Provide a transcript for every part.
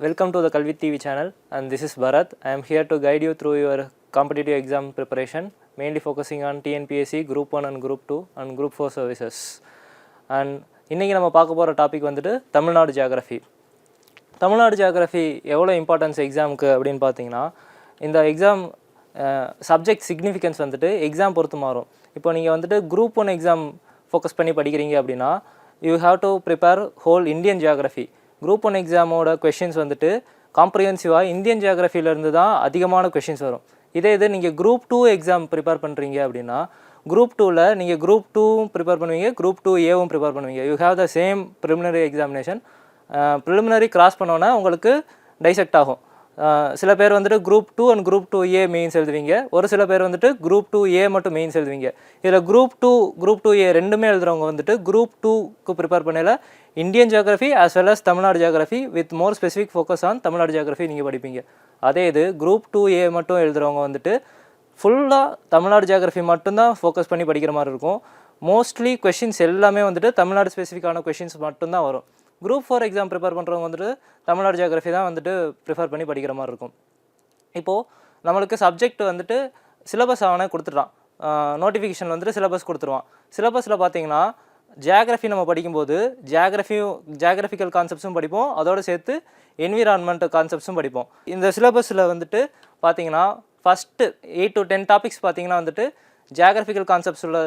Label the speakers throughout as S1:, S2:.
S1: Welcome to the Kalvi TV channel, and this is Bharat. I am here to guide you through your competitive exam preparation, mainly focusing on TNPSC, Group 1 and Group 2, and Group 4 services. And இன்றைக்கி நம்ம பார்க்க போகிற topic வந்துட்டு Tamil Nadu geography Tamil Nadu geography எவ்வளோ importance எக்ஸாமுக்கு அப்படின்னு பார்த்தீங்கன்னா இந்த எக்ஸாம் சப்ஜெக்ட் சிக்னிஃபிகன்ஸ் வந்துட்டு எக்ஸாம் பொறுத்து மாறும் இப்போ நீங்கள் வந்துட்டு குரூப் ஒன் எக்ஸாம் ஃபோக்கஸ் பண்ணி படிக்கிறீங்க அப்படின்னா you have to prepare whole Indian geography group one எக்ஸாமோட questions வந்துட்டு காம்ப்ரிஹென்சிவாக இந்தியன் ஜியாகிரஃபிலேருந்து தான் அதிகமான கொஷின்ஸ் வரும். இதே இது நீங்கள் குரூப் டூ எக்ஸாம் ப்ரிப்பேர் பண்ணுறீங்க அப்படின்னா குரூப் டூவில் நீங்கள் குரூப் டூவும் ப்ரிப்பேர் பண்ணுவீங்க குரூப் டூ ஏவும் ப்ரிப்பேர் பண்ணுவீங்க. You have the same preliminary examination preliminary cross பண்ணோன்னே உங்களுக்கு டைசெக்ட் ஆகும். சில பேர் வந்துட்டு group two and group two A mains எழுதுவீங்க. ஒரு சில பேர் வந்துட்டு குரூப் டூ ஏ மட்டும் மெயின்ஸ் எழுதுவீங்க. இதில் group two group two A ரெண்டுமே எழுதுறவங்க வந்துட்டு குரூப் டூக்கு ப்ரிப்பேர் பண்ணல Indian geography as well as Tamil Nadu geography with more specific focus on Tamil Nadu geography நீங்கள் படிப்பீங்க. அதே இது குரூப் டூ ஏ மட்டும் எழுதுறவங்க வந்துட்டு ஃபுல்லாக தமிழ்நாடு ஜியாகிரஃபி மட்டும்தான் ஃபோக்கஸ் பண்ணி படிக்கிற மாதிரி இருக்கும். மோஸ்ட்லி கொஷின்ஸ் எல்லாமே வந்துட்டு தமிழ்நாடு ஸ்பெசிஃபிக்கான கொஷின்ஸ் மட்டும்தான் வரும். குரூப் ஃபோர் எக்ஸாம் ப்ரிப்பேர் பண்ணுறவங்க வந்துட்டு தமிழ்நாடு ஜியாகிரஃபி தான் வந்துட்டு ப்ரிஃபர் பண்ணி படிக்கிற மாதிரி இருக்கும். இப்போது நம்மளுக்கு சப்ஜெக்ட் வந்துட்டு சிலபஸ் அவனே கொடுத்துட்றான் நோட்டிஃபிகேஷன் வந்துட்டு சிலபஸ் கொடுத்துருவான். சிலபஸில் பார்த்தீங்கன்னா ஜியாகிரஃபி நம்ம படிக்கும்போது ஜியாகிரஃபியும் ஜியாகிரஃபிக்கல் கான்செப்ட்ஸும் படிப்போம். அதோடு சேர்த்து என்விரான்மெண்ட் கான்செப்ட்ஸும் படிப்போம். இந்த சிலபஸில் வந்துட்டு பார்த்தீங்கன்னா first eight to ten topics பார்த்தீங்கன்னா வந்துட்டு ஜியாகிரஃபிக்கல் கான்செப்ட்ஸ் உள்ள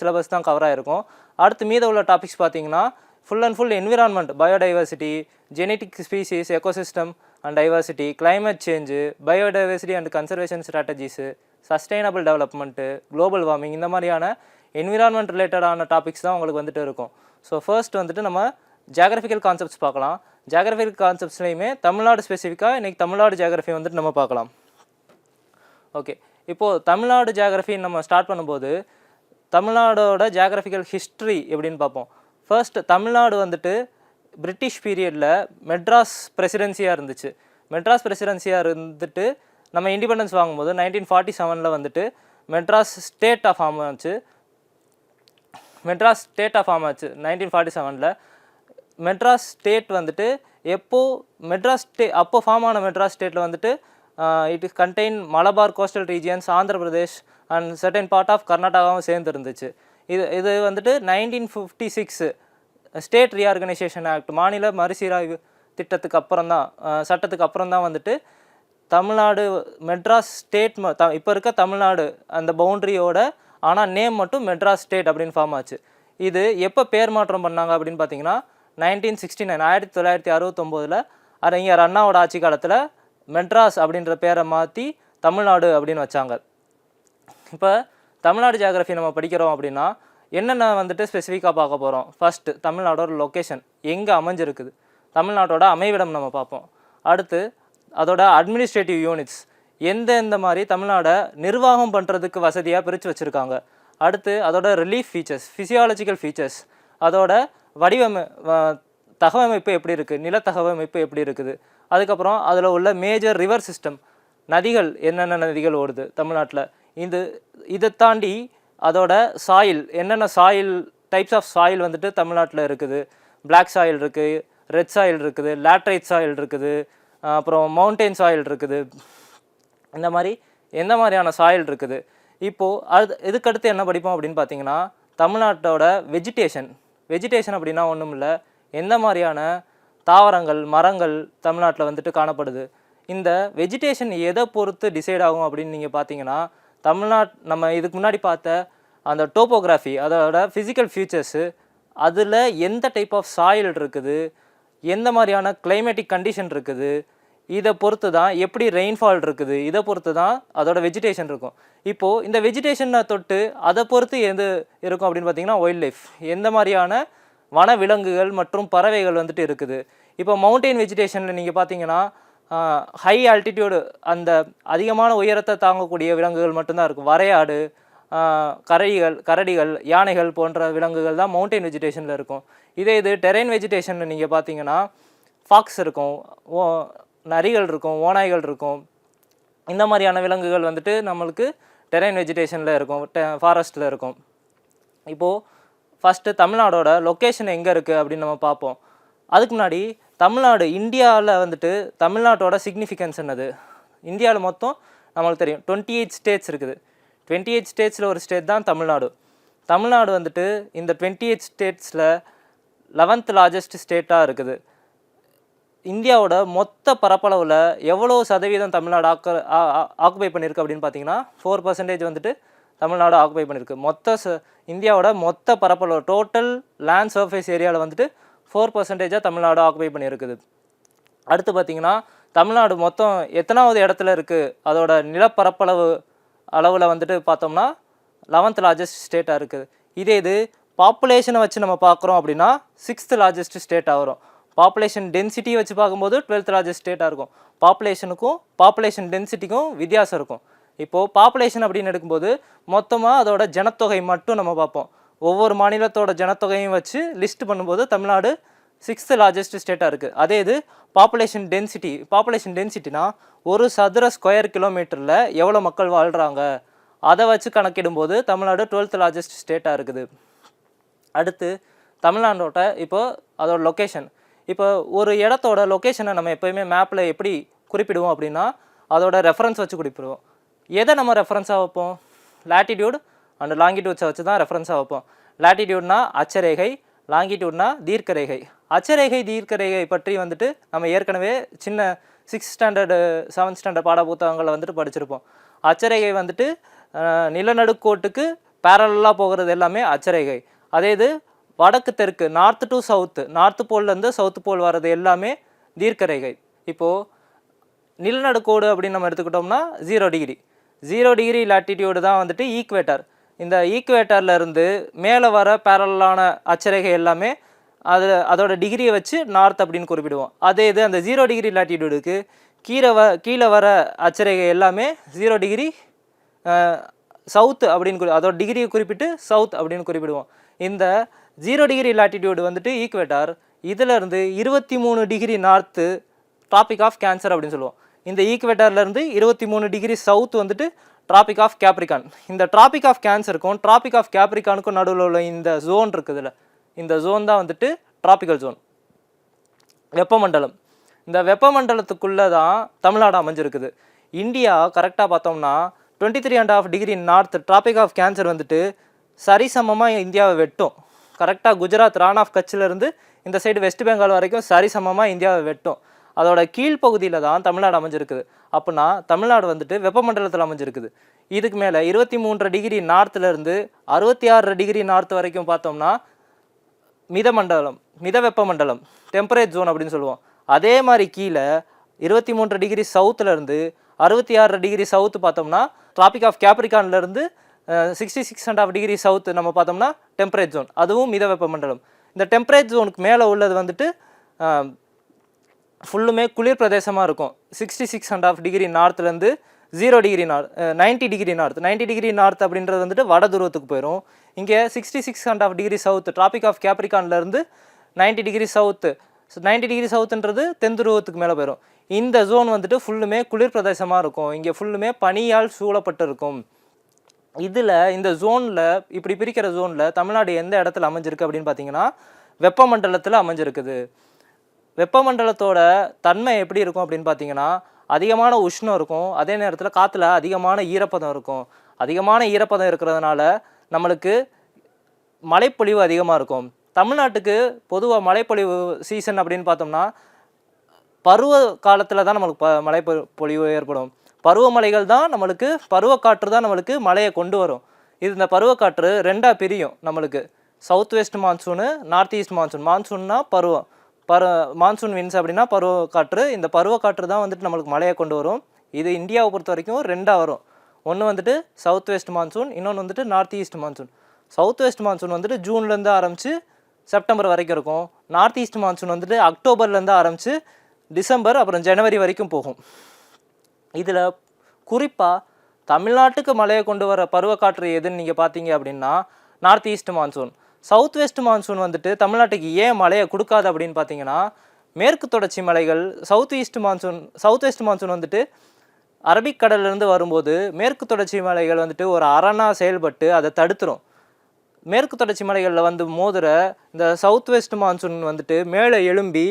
S1: சிலபஸ் தான் கவர் ஆகிருக்கும் அடுத்து மீத உள்ள டாபிக்ஸ் பார்த்தீங்கன்னா full and full environment biodiversity genetic species ecosystem and diversity climate change biodiversity and conservation strategies sustainable development global warming இந்த மாதிரியான என்விரான்மெண்ட் ரிலேட்டடான டாபிக்ஸ் தான் உங்களுக்கு வந்துட்டு இருக்கும். ஸோ ஃபர்ஸ்ட் வந்துட்டு நம்ம ஜாகிரபிக்கல் கான்செப்ட்ஸ் பார்க்கலாம். ஜாகிரபிக்கல் கான்செப்ட்ஸ்லையுமே தமிழ்நாடு ஸ்பெசிஃபிக்காக இன்றைக்கி தமிழ்நாடு ஜாகிரஃபி வந்துட்டு நம்ம பார்க்கலாம். ஓகே இப்போது தமிழ்நாடு ஜியாகிரஃபி நம்ம ஸ்டார்ட் பண்ணும்போது தமிழ்நாடோட ஜாகிரபிக்கல் ஹிஸ்ட்ரி எப்படின்னு பார்ப்போம். ஃபர்ஸ்ட் தமிழ்நாடு வந்துட்டு பிரிட்டிஷ் பீரியடில் மெட்ராஸ் பிரசிடென்சியாக இருந்துச்சு. மெட்ராஸ் பிரசிடென்சியாக இருந்துட்டு நம்ம இண்டிபெண்டன்ஸ் வாங்கும்போது நைன்டீன் ஃபார்ட்டி செவனில் வந்துட்டு மெட்ராஸ் ஸ்டேட் ஆஃப் ஃபார்ம் ஆச்சு. மெட்ராஸ் ஸ்டேட் ஆஃப் ஃபார்ம் ஆச்சு நைன்டீன் ஃபார்ட்டி செவனில் மெட்ராஸ் ஸ்டேட் வந்துட்டு எப்போது மெட்ராஸ் ஸ்டே அப்போ ஃபார்ம் ஆன மெட்ராஸ் ஸ்டேட்டில் வந்துட்டு it contain Malabar coastal regions Andhra Pradesh and certain part of கர்நாடகாவும் சேர்ந்து இருந்துச்சு இது இது வந்துட்டு nineteen fifty six state reorganisation act மாநில மறுசீராய்வு திட்டத்துக்கு அப்புறம் தான் சட்டத்துக்கு அப்புறம் தான் வந்துட்டு தமிழ்நாடு மெட்ராஸ் ஸ்டேட் ம த இப்போ இருக்க தமிழ்நாடு அந்த பவுண்ட்ரியோட ஆனால் நேம் மட்டும் மெட்ராஸ் ஸ்டேட் அப்படின்னு ஃபார்ம் ஆச்சு. இது எப்போ பேர் மாற்றம் பண்ணாங்க அப்படின்னு பார்த்தீங்கன்னா நைன்டீன் சிக்ஸ்டி நைன் ஆயிரத்தி தொள்ளாயிரத்தி அறுபத்தொம்போதில் அறிஞர் அண்ணாவோட ஆட்சி காலத்தில் மெட்ராஸ் அப்படின்ற பேரை மாற்றி தமிழ்நாடு அப்படின்னு வச்சாங்க. இப்போ தமிழ்நாடு ஜியாகிரஃபி நம்ம படிக்கிறோம் அப்படின்னா என்னென்ன வந்துட்டு ஸ்பெசிஃபிக்காக பார்க்க போகிறோம் ஃபஸ்ட்டு தமிழ்நாடோட லொக்கேஷன் எங்கே அமைஞ்சிருக்குது? தமிழ்நாட்டோட அமைவிடம் நம்ம பார்ப்போம். அடுத்து அதோட அட்மினிஸ்ட்ரேட்டிவ் யூனிட்ஸ் எந்த எந்த மாதிரி தமிழ்நாடை நிர்வாகம் பண்ணுறதுக்கு வசதியாக பிரித்து வச்சுருக்காங்க? அடுத்து அதோட ரிலீஃப் ஃபீச்சர்ஸ் ஃபிசியாலஜிக்கல் ஃபீச்சர்ஸ் அதோட வடிவமை தகவமைப்பு எப்படி இருக்குது நிலத்தகவமைப்பு எப்படி இருக்குது? அதுக்கப்புறம் அதில் உள்ள மேஜர் ரிவர் சிஸ்டம் நதிகள் என்னென்ன நதிகள் ஓடுது தமிழ்நாட்டில்? இது இதை தாண்டி அதோட சாயில் என்னென்ன சாயில் டைப்ஸ் ஆஃப் சாயில் வந்துட்டு தமிழ்நாட்டில் இருக்குது. பிளாக் சாயில் இருக்குது ரெட் சாயில் இருக்குது லேட்ரைட் சாயில் இருக்குது அப்புறம் மவுண்டெயின் சாயில் இருக்குது. இந்த மாதிரி எந்த மாதிரியான சாயில் இருக்குது? இப்போது அது இதுக்கடுத்து என்ன படிப்போம் அப்படின்னு பார்த்தீங்கன்னா தமிழ்நாட்டோட வெஜிடேஷன் வெஜிடேஷன் அப்படின்னா ஒன்றும் இல்லை. எந்த மாதிரியான தாவரங்கள் மரங்கள் தமிழ்நாட்டில் வந்துட்டு காணப்படுது? இந்த வெஜிடேஷன் எதை பொறுத்து டிசைட் ஆகும் அப்படின்னு நீங்கள் பார்த்தீங்கன்னா தமிழ்நாட் நம்ம இதுக்கு முன்னாடி பார்த்த அந்த டோப்போகிராஃபி அதோட ஃபிசிக்கல் ஃபியூச்சர்ஸு அதில் எந்த டைப் ஆஃப் சாயில் இருக்குது எந்த மாதிரியான கிளைமேட்டிக் கண்டிஷன் இருக்குது இதை பொறுத்து தான் எப்படி ரெயின்ஃபால் இருக்குது இதை பொறுத்து தான் அதோட வெஜிடேஷன் இருக்கும். இப்போது இந்த வெஜிடேஷனை தொட்டு அதை பொறுத்து எது இருக்கும் அப்படின்னு பார்த்தீங்கன்னா ஒயில்ட் லைஃப் எந்த மாதிரியான வன விலங்குகள் மற்றும் பறவைகள் வந்துட்டு இருக்குது. இப்போ மவுண்டெயின் வெஜிடேஷனில் நீங்கள் பார்த்தீங்கன்னா ஹை ஆல்டிடியூடு அந்த அதிகமான உயரத்தை தாங்கக்கூடிய விலங்குகள் மட்டும்தான் இருக்கும். வரையாடு கரடிகள் கரடிகள் யானைகள் போன்ற விலங்குகள் தான் மவுண்டெயின் வெஜிடேஷனில் இருக்கும். இதே இது டெரைன் வெஜிடேஷனில் நீங்கள் பார்த்தீங்கன்னா ஃபாக்ஸ் இருக்கும் ஓ நரிகள் இருக்கும் ஓநாய்கள் இருக்கும். இந்த மாதிரியான விலங்குகள் வந்துட்டு நம்மளுக்கு டெரைன் வெஜிடேஷனில் இருக்கும் ஃபாரஸ்ட்டில் இருக்கும். இப்போது ஃபஸ்ட்டு தமிழ்நாடோட லொக்கேஷன் எங்கே இருக்குது அப்படின்னு நம்ம பார்ப்போம். அதுக்கு முன்னாடி தமிழ்நாடு இந்தியாவில் வந்துட்டு தமிழ்நாட்டோட சிக்னிஃபிகன்ஸ் என்னது? இந்தியாவில் மொத்தம் நம்மளுக்கு தெரியும் டுவெண்ட்டி எயிட் ஸ்டேட்ஸ் இருக்குது. டுவெண்ட்டி எயிட் ஸ்டேட்ஸில் ஒரு ஸ்டேட் தான் தமிழ்நாடு. தமிழ்நாடு வந்துட்டு இந்த டுவெண்ட்டி எயிட் ஸ்டேட்ஸில் லெவன்த் லார்ஜஸ்ட் ஸ்டேட்டாக இருக்குது. இந்தியாவோட மொத்த பரப்பளவில் எவ்வளோ சதவீதம் தமிழ்நாடு ஆக்க ஆக்குபை பண்ணியிருக்கு அப்படின்னு பார்த்தீங்கன்னா ஃபோர் பர்சன்டேஜ் வந்துட்டு தமிழ்நாடு ஆக்குபை பண்ணியிருக்கு. மொத்த ச இந்தியாவோட மொத்த பரப்பளவு டோட்டல் லேண்ட் சர்ஃபேஸ் ஏரியாவில் வந்துட்டு ஃபோர் பர்சன்டேஜாக தமிழ்நாடு ஆக்குபை பண்ணியிருக்குது. அடுத்து பார்த்திங்கன்னா தமிழ்நாடு மொத்தம் எத்தனாவது இடத்துல இருக்குது அதோட நிலப்பரப்பளவு அளவில் வந்துட்டு பார்த்தோம்னா லெவன்த் லார்ஜஸ்ட் ஸ்டேட்டாக இருக்குது இதே இது பாப்புலேஷனை வச்சு நம்ம பார்க்குறோம் அப்படின்னா சிக்ஸ்த் லார்ஜஸ்ட் ஸ்டேட்டாக வரும். பாப்புலேஷன் டென்சிட்டி வச்சு பார்க்கும்போது டுவெல்த் லார்ஜஸ்ட் ஸ்டேட்டாக இருக்கும். பாப்புலேஷனுக்கும் பாப்புலேஷன் டென்சிட்டிக்கும் வித்தியாசம் இருக்கும். இப்போது பாப்புலேஷன் அப்படின்னு எடுக்கும்போது மொத்தமாக அதோட ஜனத்தொகை மட்டும் நம்ம பார்ப்போம். ஒவ்வொரு மாநிலத்தோட ஜனத்தொகையும் வச்சு லிஸ்ட் பண்ணும்போது தமிழ்நாடு சிக்ஸ்த்து லார்ஜஸ்ட் ஸ்டேட்டாக இருக்குது அதே இது பாப்புலேஷன் டென்சிட்டி பாப்புலேஷன் டென்சிட்டினா ஒரு சதுர ஸ்கொயர் கிலோமீட்டரில் எவ்வளோ மக்கள் வாழ்கிறாங்க அதை வச்சு கணக்கிடும்போது தமிழ்நாடு டுவெல்த் லார்ஜஸ்ட் ஸ்டேட்டாக இருக்குது. அடுத்து தமிழ்நாட்டோட இப்போ அதோட லொக்கேஷன் இப்போ ஒரு இடத்தோட லொக்கேஷனை நம்ம எப்போயுமே மேப்பில் எப்படி குறிப்பிடுவோம் அப்படின்னா அதோட ரெஃபரன்ஸ் வச்சு குறிப்பிடுவோம். எதை நம்ம ரெஃபரன்ஸாக வைப்போம்? லாட்டிடியூட் அண்ட் லாங்கிடியூட்ஸை வச்சு தான் ரெஃபரன்ஸாக வைப்போம். லாட்டிடியூட்னா அச்சரேகை லாங்கிடியூட்னா தீர்க்கரேகை. அச்சரேகை தீர்க்கரேகை பற்றி வந்துட்டு நம்ம ஏற்கனவே சின்ன சிக்ஸ் ஸ்டாண்டர்டு செவன்த் ஸ்டாண்டர்ட் பாட புத்தகங்களை வந்துட்டு படிச்சிருப்போம். அச்சரேகை வந்துட்டு நிலநடுக்கோட்டுக்கு பேரலாக போகிறது எல்லாமே அச்சரேகை. அதே இது வடக்கு தெற்கு நார்த்து டு சவுத்து நார்த்து போல்லேருந்து சவுத்து போல் வர்றது எல்லாமே தீர்க்கரேகை. இப்போது நிலநடுக்கோடு அப்படின்னு நம்ம எடுத்துக்கிட்டோம்னா zero degree zero degree latitude தான் வந்துட்டு ஈக்குவேட்டர் இந்த ஈக்குவேட்டரில் இருந்து மேலே வர பேரலான அச்சரேகை எல்லாமே அது அதோட டிகிரியை வச்சு நார்த் அப்படின்னு குறிப்பிடுவோம். அதே இது அந்த ஜீரோ டிகிரி லாட்டிடியூடுக்கு கீழே வ கீழே வர அச்சரேகை எல்லாமே ஜீரோ டிகிரி சவுத் அப்படின்னு குறி அதோட டிகிரியை குறிப்பிட்டு சவுத் அப்படின்னு குறிப்பிடுவோம். இந்த ஜீரோ டிகிரி லாட்டிடியூடு வந்துட்டு ஈக்குவேட்டார் இதிலிருந்து இருபத்தி மூணு degree north tropic of cancer அப்படின்னு சொல்லுவோம். இந்த ஈக்குவேட்டர்லேருந்து இருபத்தி மூணு டிகிரி சவுத் வந்துட்டு டிராபிக் ஆஃப் கேப்ரிகான் இந்த ட்ராபிக் ஆஃப் கேன்சருக்கும் டிராபிக் ஆஃப் கேப்ரிகானுக்கும் நடுவில் உள்ள இந்த ஜோன் இருக்குதுல்ல இந்த ஜோன் தான் வந்துட்டு டிராபிக்கல் ஜோன் வெப்பமண்டலம். இந்த வெப்பமண்டலத்துக்குள்ளே தான் தமிழ்நாடு அமைஞ்சிருக்குது. இந்தியா கரெக்டாக பார்த்தோம்னா twenty three and half degree north tropic of cancer வந்துட்டு சரிசமமாக இந்தியாவை வெட்டும். கரெக்டாக குஜராத் ரான் ஆஃப் கட்சிலேருந்து இந்த சைடு வெஸ்ட் பெங்கால் வரைக்கும் சரிசமமாக இந்தியாவை வெட்டும். அதோட கீழ்ப்பகுதியில் தான் தமிழ்நாடு அமைஞ்சிருக்குது. அப்படின்னா தமிழ்நாடு வந்துட்டு வெப்பமண்டலத்தில் அமைஞ்சிருக்குது. இதுக்கு மேலே இருபத்தி மூன்றரை டிகிரி நார்த்துலேருந்து அறுபத்தி ஆறு டிகிரி நார்த் வரைக்கும் பார்த்தோம்னா மிதமண்டலம் மித வெப்பமண்டலம் டெம்பரேட் ஜோன் அப்படின்னு சொல்லுவோம். அதே மாதிரி கீழே இருபத்தி மூன்று டிகிரி சவுத்துலேருந்து அறுபத்தி ஆறு டிகிரி சவுத்து பார்த்தோம்னா traffic of கேப்ரிகான்லேருந்து sixty six and half degree south நம்ம பார்த்தோம்னா டெம்பரேட் ஜோன். அதுவும் மித வெப்பமண்டலம் இந்த டெம்பரேட் ஜோனுக்கு மேலே உள்ளது வந்துட்டு ஃபுல்லுமே குளிர் பிரதேசமாக இருக்கும். Sixty six and half degree நார்த்லேருந்து zero degree north ninety degree north ninety degree north அப்படின்றது வந்துட்டு வட துருவத்துக்கு போயிடும் இங்கே sixty six and half degree south tropic of கேப்ரிகான்லேருந்து ninety degree south ninety degree சவுத்துன்றது தென் துருவத்துக்கு மேலே போயிடும் இந்த ஜோன் வந்துட்டு ஃபுல்லுமே குளிர் பிரதேசமாக இருக்கும். இங்கே ஃபுல்லுமே பனியால் சூழப்பட்டு இருக்கும் இதில் இந்த ஜோனில் இப்படி பிரிக்கிற ஜோனில் தமிழ்நாடு எந்த இடத்துல அமைஞ்சிருக்கு அப்படின்னு பார்த்தீங்கன்னா வெப்பமண்டலத்தில் அமைஞ்சிருக்குது. வெப்பமண்டலத்தோட தன்மை எப்படி இருக்கும் அப்படின்னு பார்த்தீங்கன்னா அதிகமான உஷ்ணம் இருக்கும். அதே நேரத்தில் காற்றுல அதிகமான ஈரப்பதம் இருக்கும். அதிகமான ஈரப்பதம் இருக்கிறதுனால நம்மளுக்கு மழைப்பொழிவு அதிகமாக இருக்கும். தமிழ்நாட்டுக்கு பொதுவாக மழைப்பொழிவு சீசன் அப்படின்னு பார்த்தோம்னா பருவ காலத்தில் தான் நம்மளுக்கு ப மழை பொழிவு ஏற்படும். பருவமழைகள் தான் நம்மளுக்கு பருவக்காற்று தான் நம்மளுக்கு மழையை கொண்டு வரும். இது இந்த பருவக்காற்று ரெண்டாக பிரியும் நம்மளுக்கு. South west monsoon north east monsoon மான்சூன்னா பருவம். பரு மான்சூன் வின்ஸ் அப்படின்னா பருவக்காற்று. இந்த பருவக்காற்று தான் வந்துட்டு நம்மளுக்கு மழையை கொண்டு வரும். இது இந்தியாவை பொறுத்த வரைக்கும் ரெண்டாக வரும். ஒன்று வந்துட்டு சவுத் வெஸ்ட் மான்சூன் இன்னொன்று வந்துட்டு north east monsoon south west monsoon வந்துட்டு ஜூன்லேருந்து ஆரம்பித்து செப்டம்பர் வரைக்கும் இருக்கும். நார்த் ஈஸ்ட் மான்சூன் வந்துட்டு அக்டோபர்லேருந்து ஆரம்பித்து டிசம்பர் அப்புறம் ஜனவரி வரைக்கும் போகும். இதில் குறிப்பாக தமிழ்நாட்டுக்கு மழையை கொண்டு வர பருவக்காற்று எதுன்னு நீங்கள் பார்த்தீங்க அப்படின்னா north east monsoon south west monsoon வந்துட்டு தமிழ்நாட்டுக்கு ஏன் மழையை கொடுக்காது அப்படின்னு பார்த்தீங்கன்னா மேற்கு தொடர்ச்சி மலைகள் south east monsoon south west monsoon வந்துட்டு அரபிக்கடல்லேருந்து வரும்போது மேற்கு தொடர்ச்சி மலைகள் வந்துட்டு ஒரு அரணாக செயல்பட்டு அதை தடுத்துரும். மேற்கு தொடர்ச்சி மலைகளில் வந்து மோதுற இந்த சவுத் வெஸ்ட் மான்சூன் வந்துட்டு மேலே எழும்பி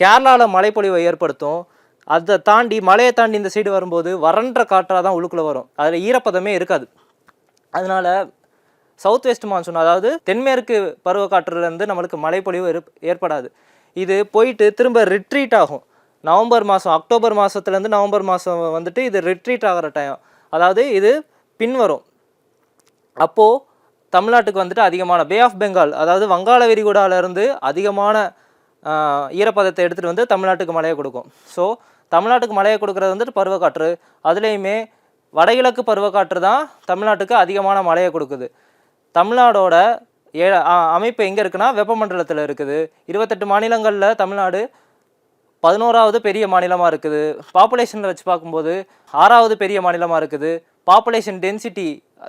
S1: கேரளாவில் மழைப்பொழிவை ஏற்படுத்தும். அதை தாண்டி மலையை தாண்டி இந்த சைடு வரும்போது வறண்ட காற்றாக தான் உள்ளுக்குள்ளே வரும். அதில் ஈரப்பதமே இருக்காது. அதனால சவுத் வெஸ்ட் மான்சூன் அதாவது தென்மேற்கு பருவக்காற்றுலேருந்து நம்மளுக்கு மழைப்பொழிவு ஏற்- ஏற்படாது. இது போயிட்டு திரும்ப ரிட்ரீட் ஆகும். நவம்பர் மாதம் அக்டோபர் மாதத்துலேருந்து நவம்பர் மாதம் வந்துட்டு இது ரிட்ரீட் ஆகிற டைம் அதாவது இது பின்வரும். அப்போது தமிழ்நாட்டுக்கு வந்துட்டு அதிகமான பே ஆஃப் பெங்கால் அதாவது வங்காள விரிகுடாவிலேருந்து அதிகமான ஈரப்பதத்தை எடுத்துகிட்டு வந்து தமிழ்நாட்டுக்கு மழையை கொடுக்கும். ஸோ தமிழ்நாட்டுக்கு மழையை கொடுக்குறது வந்துட்டு பருவக்காற்று. அதுலேயுமே வடகிழக்கு பருவக்காற்று தான் தமிழ்நாட்டுக்கு அதிகமான மழையை கொடுக்குது. தமிழ்நாடோட ஏ அமைப்பு எங்கே இருக்குன்னா வெப்பமண்டலத்தில் இருக்குது. இருபத்தெட்டு மாநிலங்களில் தமிழ்நாடு பதினோராவது பெரிய மாநிலமாக இருக்குது. பாப்புலேஷனில் வச்சு பார்க்கும்போது ஆறாவது பெரிய மாநிலமாக இருக்குது. பாப்புலேஷன் டென்சிட்டி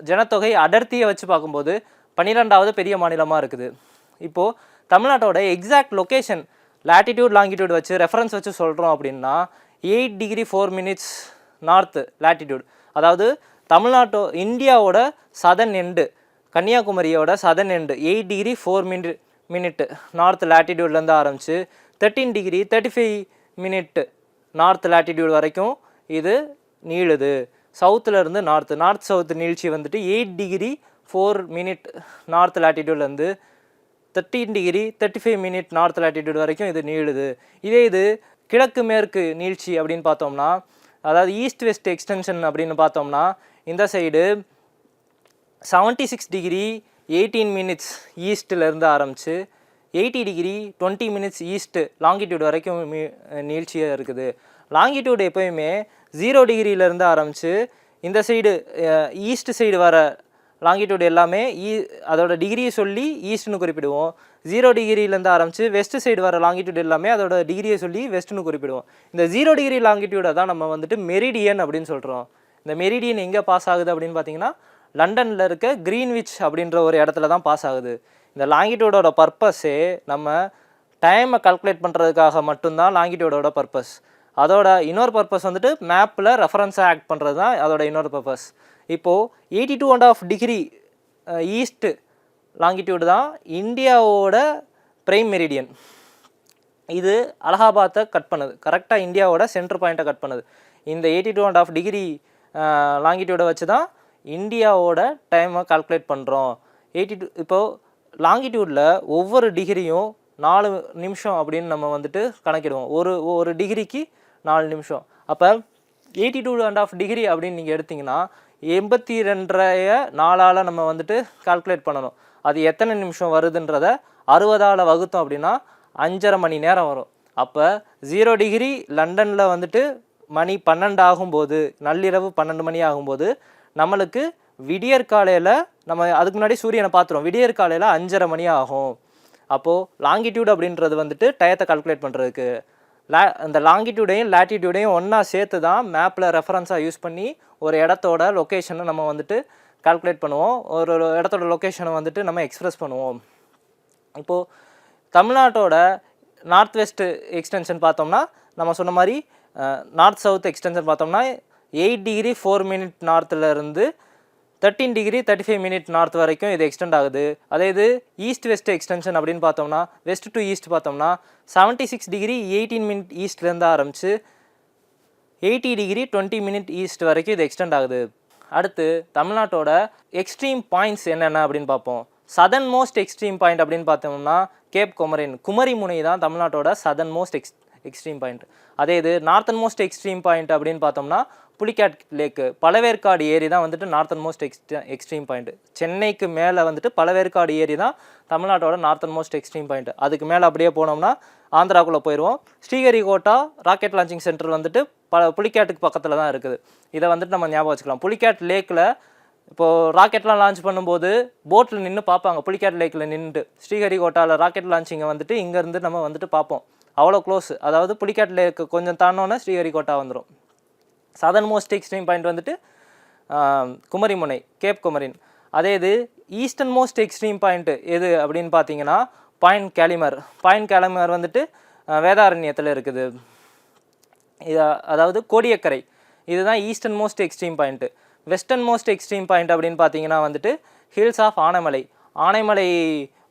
S1: ஜனத்தொகை அடர்த்தியை வச்சு பார்க்கும்போது பன்னிரெண்டாவது பெரிய மாநிலமாக இருக்குது. இப்போது தமிழ்நாட்டோட எக்ஸாக்ட் லொக்கேஷன் லாட்டிடியூட் லாங்கிடியூட் வச்சு ரெஃபரன்ஸ் வச்சு சொல்கிறோம் அப்படின்னா eight degree four minutes north latitude அதாவது தமிழ்நாட்டோ இந்தியாவோட southern end கன்னியாகுமரியோட southern end eight degree four minute minute north லேட்டிடியூட்லேருந்து ஆரம்பித்து thirteen degree thirty five minute north latitude வரைக்கும் இது நீளுது. சவுத்துலேருந்து நார்த் நார்த் சவுத் நீழ்ச்சி வந்துட்டு eight degree four minute north லேட்டிடியூட்லேருந்து thirteen degree thirty five minute north latitude வரைக்கும் இது நீளுது. இதே இது கிழக்கு மேற்கு நீழ்ச்சி அப்படின்னு பார்த்தோம்னா அதாவது ஈஸ்ட் வெஸ்ட் எக்ஸ்டென்ஷன் அப்படின்னு பார்த்தோம்னா இந்த side seventy six degree eighteen minutes ஈஸ்ட்டிலேருந்து ஆரம்பித்து eighty degree twenty minutes east longitude வரைக்கும் மீ- நீழ்ச்சியாக இருக்குது. லாங்கிடியூட் எப்போயுமே ஜீரோ டிகிரியிலேருந்து ஆரம்பித்து இந்த சைடு ஈஸ்ட் சைடு வர லாங்கிடியூட் எல்லாமே ஈ அதோட டிகிரியை சொல்லி ஈஸ்ட்னு குறிப்பிடுவோம். ஜீரோ டிகிரியிலேருந்து ஆரம்பித்து வெஸ்ட் சைடு வர லாங்கிடியூட் எல்லாமே அதோட டிகிரியை சொல்லி வெஸ்ட்னு குறிப்பிடுவோம். இந்த ஜீரோ டிகிரி லாங்கிடியூடை தான் நம்ம வந்துட்டு மெரிடியன் அப்படின்னு சொல்கிறோம் இந்த மெரிடியன் எங்கே பாஸ் ஆகுது அப்படின்னு பார்த்தீங்கன்னா லண்டனில் இருக்க க்ரீன்விச் அப்படின்ற ஒரு இடத்துல தான் பாஸ் ஆகுது. இந்த லாங்கிடியூடோட பர்பஸே நம்ம டைமை கால்குலேட் பண்ணுறதுக்காக மட்டும்தான் லாங்கிடியூடோட பர்பஸ் அதோட இன்னொரு பர்பஸ் வந்துட்டு மேப்பில் ரெஃபரன்ஸாக ஆக்ட் பண்ணுறது தான் அதோட இன்னொரு பர்பஸ் இப்போது eighty two and half degree east longitude தான் இந்தியாவோட பிரைம் மெரிடியன் இது அலகாபாத்தை கட் பண்ணுது. கரெக்டாக இந்தியாவோட சென்ட்ரு பாயிண்ட்டை கட் பண்ணுது. இந்த eighty two and half degree லாங்கிடியூடை வச்சு தான் இந்தியாவோட டைமை கால்குலேட் பண்ணுறோம் எயிட்டி டூ இப்போது லாங்கிடியூடில் ஒவ்வொரு டிகிரியும் நாலு நிமிஷம் அப்படின்னு நம்ம வந்துட்டு கணக்கிடுவோம். ஒரு ஒரு டிகிரிக்கு நாலு நிமிஷம். அப்போ eighty two and half degree அப்படின்னு நீங்கள் எடுத்தீங்கன்னா எண்பத்தி ரெண்டரைய நாலால் நம்ம வந்துட்டு கால்குலேட் பண்ணணும். அது எத்தனை நிமிஷம் வருதுன்றத அறுபதால் வகுத்தோம் அப்படின்னா அஞ்சரை மணி நேரம் வரும். அப்போ ஜீரோ டிகிரி லண்டனில் வந்துட்டு மணி பன்னெண்டு ஆகும்போது நள்ளிரவு பன்னெண்டு மணி ஆகும்போது நம்மளுக்கு விடியற் காலையில் நம்ம அதுக்கு முன்னாடி சூரியனை பார்த்துருவோம். விடியற் காலையில் அஞ்சரை மணி ஆகும். அப்போது லாங்கிடியூட் அப்படின்றது வந்துட்டு டயத்தை கால்குலேட் பண்ணுறதுக்கு லா அந்த லாங்கிடியூடையும் லேட்டிடியூடையும் ஒன்றா சேர்த்து தான் மேப்பில் ரெஃபரன்ஸாக யூஸ் பண்ணி ஒரு இடத்தோட லொக்கேஷனை நம்ம வந்துட்டு கால்குலேட் பண்ணுவோம். ஒரு ஒரு இடத்தோட லொக்கேஷனை வந்துட்டு நம்ம எக்ஸ்ப்ரெஸ் பண்ணுவோம். இப்போது தமிழ்நாட்டோட நார்த் வெஸ்ட் எக்ஸ்டென்ஷன் பார்த்தோம்னா நம்ம சொன்ன மாதிரி நார்த் சவுத் எக்ஸ்டென்ஷன் பார்த்தோம்னா eight degree four minute நார்த்துலேருந்து thirteen thirteen degree thirty five minute north வரைக்கும் இது எக்ஸ்டெண்ட் ஆகுது. அதே இது ஈஸ்ட் வெஸ்ட் எக்ஸ்டென்ஷன் அப்படின்னு பார்த்தோம்னா வெஸ்ட் டு ஈஸ்ட் பார்த்தோம்னா seventy six degree eighteen minute ஈஸ்ட்லேருந்து ஆரம்பித்து eighty degree twenty minute east வரைக்கும் இது எக்ஸ்டெண்ட் ஆகுது. அடுத்து தமிழ்நாட்டோட எக்ஸ்ட்ரீம் பாயிண்ட்ஸ் என்னென்ன அப்படின்னு பார்ப்போம். சதன் மோஸ்ட் எக்ஸ்ட்ரீம் பாயிண்ட் அப்படின்னு பார்த்தோம்னா கேப் குமரின் குமரி முனை தான் தமிழ்நாட்டோட Sathan most X extreme point அதே இது நார்த்தன் மோஸ்ட் எக்ஸ்ட்ரீம் பாயிண்ட் அப்படின்னு பார்த்தோம்னா புலிக்காட் லேக்கு பழவேற்காடு ஏரி தான் வந்துட்டு நார்த்தன் மோஸ்ட் எக்ஸ்ட்ரீ எக்ஸ்ட்ரீம் பாயிண்ட் சென்னைக்கு மேலே வந்துட்டு பழவேற்காடு ஏரி தான் தமிழ்நாட்டோட நார்த்தன் மோஸ்ட் எக்ஸ்ட்ரீம் பாயிண்ட் அதுக்கு மேலே அப்படியே போனோம்னா ஆந்திராக்குள்ளே போயிடுவோம் ஸ்ரீஹரிகோட்டா ராக்கெட் லான்ச்சிங் சென்டர் வந்துட்டு ப புலிக்காட்டுக்கு பக்கத்தில் தான் இருக்குது. இதை வந்துட்டு நம்ம ஞாபகம் வச்சுக்கலாம். புலிக்காட் லேக்கில் இப்போது ராக்கெட்லாம் லான்ச் பண்ணும்போது போட்டில் நின்று பார்ப்பாங்க. புலிக்காட் லேக்கில் நின்று ஸ்ரீஹரிகோட்டாவில் ராக்கெட் லான்ச்சிங்கை வந்துட்டு இங்கேருந்து நம்ம வந்துட்டு பார்ப்போம். அவ்வளோ க்ளோஸ் அதாவது புலிக்காட் லேக்கு கொஞ்சம் தாண்டோன்னே ஸ்ரீஹரிகோட்டா வந்துடும் சதன் மோஸ்ட் எக்ஸ்ட்ரீம் பாயிண்ட் வந்துட்டு குமரிமுனை கேப் குமரின் அதே இது ஈஸ்டர்ன் மோஸ்ட் எக்ஸ்ட்ரீம் பாயிண்ட் எது அப்படின்னு பார்த்தீங்கன்னா பாயிண்ட் கேலிமர் பாயிண்ட் கேலிமர் வந்துட்டு வேதாரண்யத்தில் இருக்குது. இது அதாவது கோடியக்கரை. இதுதான் eastern most extreme point western most extreme point அப்படின்னு பார்த்தீங்கன்னா வந்துட்டு ஹில்ஸ் ஆஃப் ஆனைமலை ஆனைமலை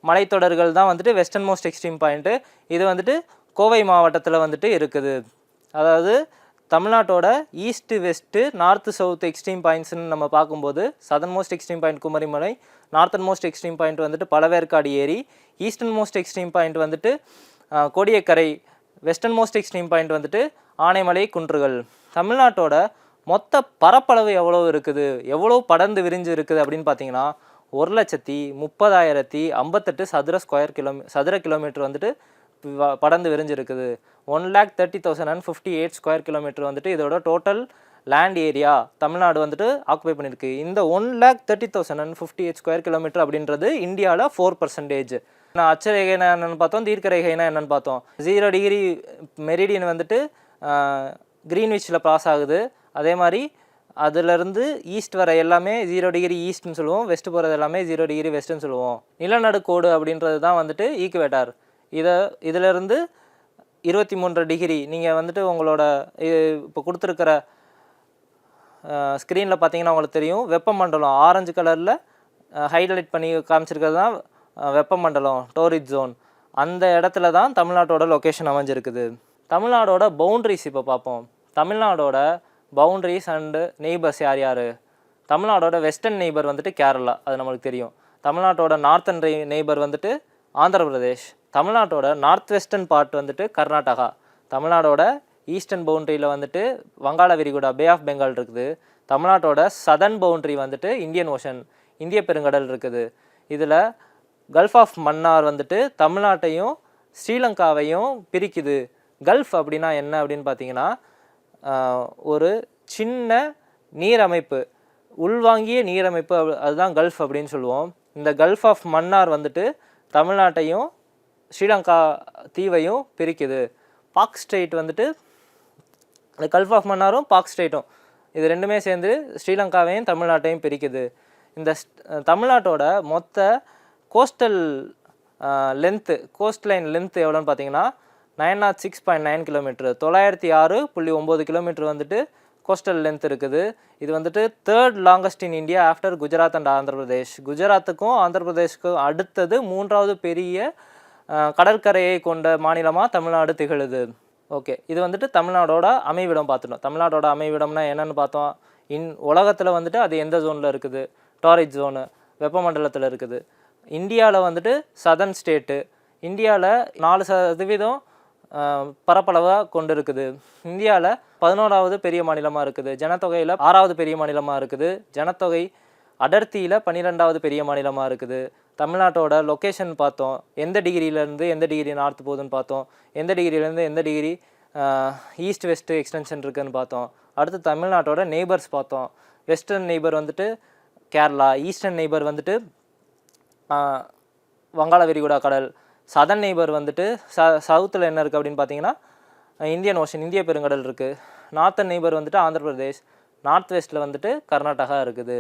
S1: மலைத்தொடர்கள் தான் வந்துட்டு வெஸ்டர்ன் மோஸ்ட் எக்ஸ்ட்ரீம் பாயிண்ட்டு இது வந்துட்டு கோவை மாவட்டத்தில் வந்துட்டு இருக்குது. அதாவது தமிழ்நாட்டோட east west north south extreme பாயிண்ட்ஸ்னு நம்ம பார்க்கும்போது southern most extreme point Kumarimalai northern most extreme point வந்துட்டு பழவேற்காடு ஏரி ஈஸ்டர்ன் மோஸ்ட் எக்ஸ்ட்ரீம் பாயிண்ட் வந்துட்டு Kodiyakkarai Kodiyakkarai western most extreme point வந்துட்டு ஆனைமலை குன்றுகள். தமிழ்நாட்டோட மொத்த பரப்பளவு எவ்வளோ இருக்குது? எவ்வளோ படர்ந்து விரிஞ்சு இருக்குது அப்படின்னு பார்த்தீங்கன்னா ஒரு லட்சத்தி முப்பதாயிரத்தி ஐம்பத்தெட்டு சதுர ஸ்கொயர் கிலோமீ சதுர கிலோமீட்டர் வந்துட்டு வ- படர்ந்து விரிஞ்சிருக்குது. One lakh thirty thousand and fifty eight square kilometre வந்துட்டு இதோட டோட்டல் லேண்ட் ஏரியா தமிழ்நாடு வந்துட்டு ஆக்குபை பண்ணியிருக்கு. இந்த one lakh thirty thousand and fifty eight square kilometre அப்படின்றது இந்தியாவில் ஃபோர் பர்சன்டேஜ் நான் அச்சரேகைனா என்னென்னு பார்த்தோம் தீர்க்கரேகைனா என்னென்னு பார்த்தோம். ஜீரோ டிகிரி மெரிடியன் வந்துட்டு க்ரீன்விச்சில் பாஸ் ஆகுது. அதே மாதிரி அதுலேருந்து ஈஸ்ட் வர எல்லாமே ஜீரோ டிகிரி ஈஸ்ட்னு சொல்லுவோம் வெஸ்ட் போகிறது எல்லாமே ஜீரோ டிகிரி வெஸ்ட்னு சொல்லுவோம். நிலநடுக்கோடு அப்படின்றது தான் வந்துட்டு ஈக்குவேட்டார் இதை இதிலிருந்து இருபத்தி மூன்றரை டிகிரி நீங்கள் வந்துட்டு உங்களோட இப்போ கொடுத்துருக்கிற ஸ்க்ரீனில் பார்த்தீங்கன்னா உங்களுக்கு தெரியும் வெப்பமண்டலம் ஆரஞ்சு கலரில் ஹைலைட் பண்ணி காமிச்சிருக்கிறது தான் வெப்பமண்டலம் டோரிட் ஜோன் அந்த இடத்துல தான் தமிழ்நாட்டோட லொக்கேஷன் அமைஞ்சிருக்குது. தமிழ்நாடோட பவுண்ட்ரிஸ் இப்போ பார்ப்போம் தமிழ்நாடோட பவுண்ட்ரிஸ் அண்டு நெய்பர்ஸ் யார் யார்? தமிழ்நாடோட வெஸ்டர்ன் நெய்பர் வந்துட்டு கேரளா அது நம்மளுக்கு தெரியும். தமிழ்நாட்டோட நார்த்தன் நெய்பர் வந்துட்டு ஆந்திர பிரதேஷ் தமிழ்நாட்டோட நார்த் வெஸ்டர்ன் பார்ட் வந்துட்டு கர்நாடகா தமிழ்நாடோட ஈஸ்டர்ன் பவுண்ட்ரியில் வந்துட்டு வங்காள விரிகுடா பே ஆஃப் பெங்கால் இருக்குது தமிழ்நாட்டோட சதர்ன் பவுண்ட்ரி வந்துட்டு இந்தியன் ஓஷன் இந்திய பெருங்கடல் இருக்குது. இதில் கல்ஃப் ஆஃப் மன்னார் வந்துட்டு தமிழ்நாட்டையும் ஸ்ரீலங்காவையும் பிரிக்குது. கல்ஃப் அப்படின்னா என்ன அப்படின்னு பார்த்தீங்கன்னா ஒரு சின்ன நீரமைப்பு உள்வாங்கிய நீரமைப்பு அதுதான் கல்ஃப் அப்படின்னு சொல்லுவோம். இந்த கல்ஃப் ஆஃப் மன்னார் வந்துட்டு தமிழ்நாட்டையும் ஸ்ரீலங்கா தீவையும் பிரிக்குது. பாக் ஸ்ட்ரெயிட் வந்துட்டு இந்த கல்ஃப் ஆஃப் மன்னாரும் பாக் ஸ்ட்ரெயிட்டும் இது ரெண்டுமே சேர்ந்து ஸ்ரீலங்காவையும் தமிழ்நாட்டையும் பிரிக்குது. இந்த தமிழ்நாட்டோட மொத்த coastal length coast line length எவ்வளோன்னு பார்த்தீங்கன்னா nine naught six point nine kilometre தொள்ளாயிரத்தி ஆறு புள்ளி ஒம்பது கிலோமீட்டர் வந்துட்டு கோஸ்டல் லென்த் இருக்குது. இது வந்துட்டு third longest in India after Gujarat and Andhra Pradesh குஜராத்துக்கும் Andhra பிரதேஷ்க்கும் அடுத்தது மூன்றாவது பெரிய கடற்கரையை கொண்ட மாநிலமாக தமிழ்நாடு திகழுது. ஓகே இது வந்துட்டு தமிழ்நாடோட அமைவிடம் பார்த்துட்டோம். தமிழ்நாடோட அமைவிடம்னா என்னன்னு பார்த்தோம். இன் உலகத்தில் வந்துட்டு அது எந்த ஜோனில் இருக்குது? டாரிட் ஜோனு வெப்பமண்டலத்தில் இருக்குது. இந்தியாவில் வந்துட்டு சதர்ன் ஸ்டேட்டு இந்தியாவில் நாலு சதவீதம் பரப்பளவாக கொண்டு இருக்குது இந்தியாவில் பதினோராவது பெரிய மாநிலமாக இருக்குது. ஜனத்தொகையில் ஆறாவது பெரிய மாநிலமாக இருக்குது. ஜனத்தொகை அடர்த்தியில் பன்னிரெண்டாவது பெரிய மாநிலமாக இருக்குது. தமிழ்நாட்டோட லொக்கேஷன் பார்த்தோம். எந்த டிகிரியிலேருந்து எந்த டிகிரி நார்த் போகுதுன்னு பார்த்தோம். எந்த டிகிரியிலேருந்து எந்த டிகிரி ஈஸ்ட் வெஸ்ட்டு எக்ஸ்டென்ஷன் இருக்குதுன்னு பார்த்தோம். அடுத்து தமிழ்நாட்டோட நெய்பர்ஸ் பார்த்தோம். வெஸ்டர்ன் நெய்பர் வந்துட்டு கேரளா ஈஸ்டர்ன் நெய்பர் வந்துட்டு வங்காள விரிகுடா கடல். சதன் நெய்பர் வந்துட்டு ச சவுத்தில் என்ன இருக்குது அப்படின்னு பார்த்தீங்கன்னா இந்தியன் ஓஷன் இந்திய பெருங்கடல் இருக்குது நார்த்தன் நெய்பர் வந்துட்டு ஆந்திர பிரதேஷ் நார்த் வெஸ்ட்டில் வந்துட்டு கர்நாடகா இருக்குது.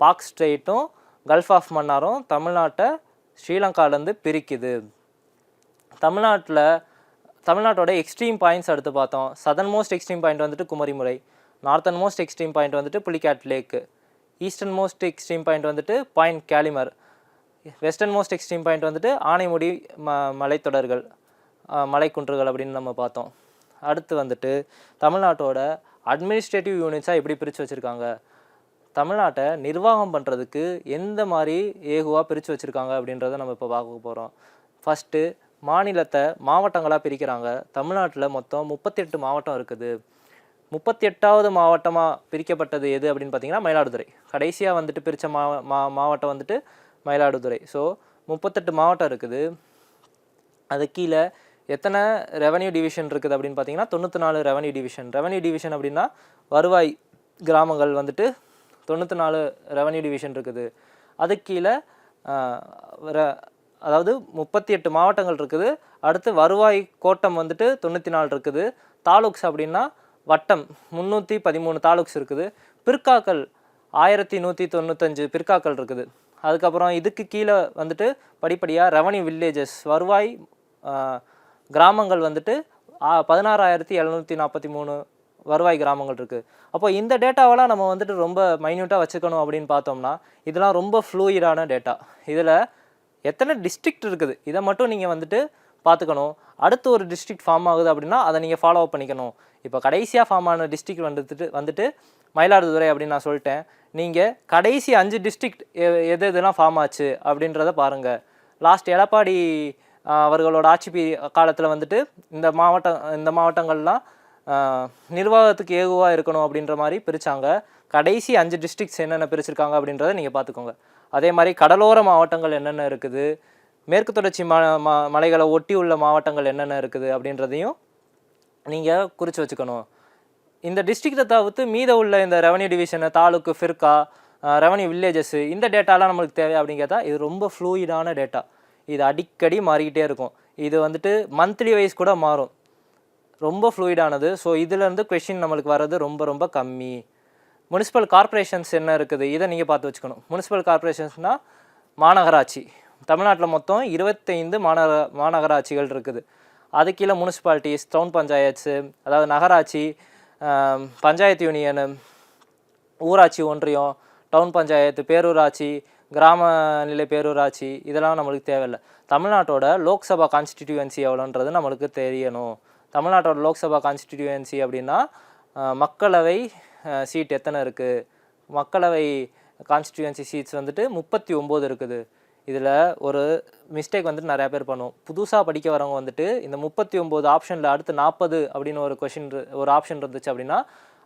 S1: பாக் ஸ்ட்ரெயிட்டும் கல்ஃப் ஆஃப் மன்னாரும் தமிழ்நாட்டை ஸ்ரீலங்காலேருந்து பிரிக்குது. தமிழ்நாட்டில் தமிழ்நாட்டோட எக்ஸ்ட்ரீம் பாயிண்ட்ஸ் எடுத்து பார்த்தோம். சதன் மோஸ்ட் எக்ஸ்ட்ரீம் பாயிண்ட் வந்துட்டு குமரிமுறை நார்த்தன் மோஸ்ட் எக்ஸ்ட்ரீம் பாயிண்ட் வந்துட்டு Pulicat lake eastern most extreme point வந்துட்டு point Calimere western most extreme point வந்துட்டு ஆனைமுடி ம மலைத்தொடர்கள் மலைக்குன்றுகள் அப்படின்னு நம்ம பார்த்தோம். அடுத்து வந்துட்டு தமிழ்நாட்டோட அட்மினிஸ்ட்ரேட்டிவ் யூனிட்ஸாக எப்படி பிரித்து வச்சுருக்காங்க? தமிழ்நாட்டை நிர்வாகம் பண்ணுறதுக்கு எந்த மாதிரி ஏகுவாக பிரித்து வச்சுருக்காங்க அப்படின்றத நம்ம இப்போ பார்க்க போகிறோம் ஃபஸ்ட்டு மாநிலத்தை மாவட்டங்களாக பிரிக்கிறாங்க. தமிழ்நாட்டில் மொத்தம் முப்பத்தெட்டு மாவட்டம் இருக்குது. முப்பத்தி எட்டாவது மாவட்டமாக பிரிக்கப்பட்டது எது அப்படின்னு பார்த்தீங்கன்னா மயிலாடுதுறை. கடைசியாக வந்துட்டு பிரித்த மா மா மாவட்டம் வந்துட்டு மயிலாடுதுறை. ஸோ முப்பத்தெட்டு மாவட்டம் இருக்குது. அது கீழே எத்தனை ரெவன்யூ டிவிஷன் இருக்குது அப்படின்னு பார்த்தீங்கன்னா தொண்ணூற்றி நாலு ரெவன்யூ டிவிஷன் ரெவன்யூ டிவிஷன் அப்படின்னா வருவாய் கிராமங்கள் வந்துட்டு தொண்ணூற்றி நாலு ரெவன்யூ டிவிஷன் இருக்குது. அதுக்கு கீழே ர- அதாவது முப்பத்தி எட்டு மாவட்டங்கள் இருக்குது. அடுத்து வருவாய் கோட்டம் வந்துட்டு தொண்ணூற்றி நாலு இருக்குது. தாலுக்ஸ் அப்படின்னா வட்டம் முந்நூற்றி பதிமூணு தாலுக்ஸ் இருக்குது. பிற்காக்கள் ஆயிரத்தி நூற்றி தொண்ணூத்தஞ்சு பிற்காக்கள் இருக்குது. அதுக்கப்புறம் இதுக்கு கீழே வந்துட்டு படிப்படியாக ரெவன்யூ வில்லேஜஸ் வருவாய் கிராமங்கள் வந்துட்டு பதினாறாயிரத்தி எழுநூற்றி நாற்பத்தி மூணு வருவாய் கிராமங்கள் இருக்குது அப்போ இந்த டேட்டாவெல்லாம் நம்ம வந்துட்டு ரொம்ப மைன்யூட்டாக வச்சுக்கணும் அப்படின்னு பார்த்தோம்னா இதெல்லாம் ரொம்ப ஃப்ளூயிடான டேட்டா இதில் எத்தனை டிஸ்ட்ரிக்ட் இருக்குது? இதை மட்டும் நீங்கள் வந்துட்டு பார்த்துக்கணும். அடுத்து ஒரு டிஸ்ட்ரிக்ட் ஃபார்ம் ஆகுது அப்படின்னா அதை நீங்கள் ஃபாலோ அப் பண்ணிக்கணும். இப்போ கடைசியாக ஃபார்ம் ஆன டிஸ்ட்ரிக்ட் வந்துட்டு வந்துட்டு மயிலாடுதுறை அப்படின்னு நான் சொல்லிட்டேன். நீங்கள் கடைசி அஞ்சு டிஸ்ட்ரிக்ட் எது எதெல்லாம் ஃபார்ம் ஆச்சு அப்படின்றத பாருங்கள் லாஸ்ட் எடப்பாடி அவர்களோட ஆட்சி காலத்தில் வந்துட்டு இந்த மாவட்டம் இந்த மாவட்டங்கள்லாம் நிர்வாகத்துக்கு ஏகுவாக இருக்கணும் அப்படின்ற மாதிரி பிரித்தாங்க கடைசி அஞ்சு டிஸ்ட்ரிக்ஸ் என்னென்ன பிரிச்சிருக்காங்க அப்படின்றத நீங்கள் பார்த்துக்கோங்க அதே மாதிரி கடலோர மாவட்டங்கள் என்னென்ன இருக்குது? மேற்கு தொடர்ச்சி ம ம- மலைகளை ஒட்டி உள்ள மாவட்டங்கள் என்னென்ன இருக்குது அப்படின்றதையும் நீங்கள் குறித்து வச்சுக்கணும். இந்த டிஸ்ட்ரிக்ட்டை தவிர்த்து மீத உள்ள இந்த revenue division taluk firka revenue villages இந்த டேட்டாலாம் நம்மளுக்கு தேவை அப்படிங்கிறதா இது ரொம்ப ஃப்ளூயிடான டேட்டா இது அடிக்கடி மாறிக்கிட்டே இருக்கும். இது வந்துட்டு மந்த்லி வைஸ் கூட மாறும். ரொம்ப ஃப்ளூயிடானது ஸோ இதுலேருந்து கொஷின் நம்மளுக்கு வர்றது ரொம்ப ரொம்ப கம்மி. முனிசிபல் கார்ப்பரேஷன்ஸ் என்ன இருக்குது? இதை நீங்கள் பார்த்து வச்சுக்கணும். முனிசிபல் கார்பரேஷன்ஸ்னால் மாநகராட்சி. தமிழ்நாட்டில் மொத்தம் இருபத்தைந்து மாநகர மாநகராட்சிகள் இருக்குது. அது கீழே முனிசிபாலிட்டிஸ் டவுன் பஞ்சாயத்து அதாவது நகராட்சி பஞ்சாயத்து யூனியனு ஊராட்சி ஒன்றியம் டவுன் பஞ்சாயத்து பேரூராட்சி கிராம நிலை பேரூராட்சி இதெல்லாம் நம்மளுக்கு தேவையில்லை. தமிழ்நாட்டோட லோக்சபா கான்ஸ்டிடியூவன்சி எவ்வளோன்றது நம்மளுக்கு தெரியணும். தமிழ்நாட்டோட லோக்சபா கான்ஸ்டிடியூவன்சி அப்படின்னா மக்களவை சீட் எத்தனை இருக்குது மக்களவை கான்ஸ்டிடியூவன்சி சீட்ஸ் வந்துட்டு முப்பத்தி ஒம்பது இருக்குது. இதில் ஒரு மிஸ்டேக் வந்துட்டு நிறையா பேர் பண்ணுவோம் புதுசாக படிக்க வரவங்க வந்துட்டு இந்த முப்பத்தி ஒம்பது ஆப்ஷனில் அடுத்து நாற்பது அப்படின்னு ஒரு கொஷின் ஒரு ஆப்ஷன் இருந்துச்சு அப்படின்னா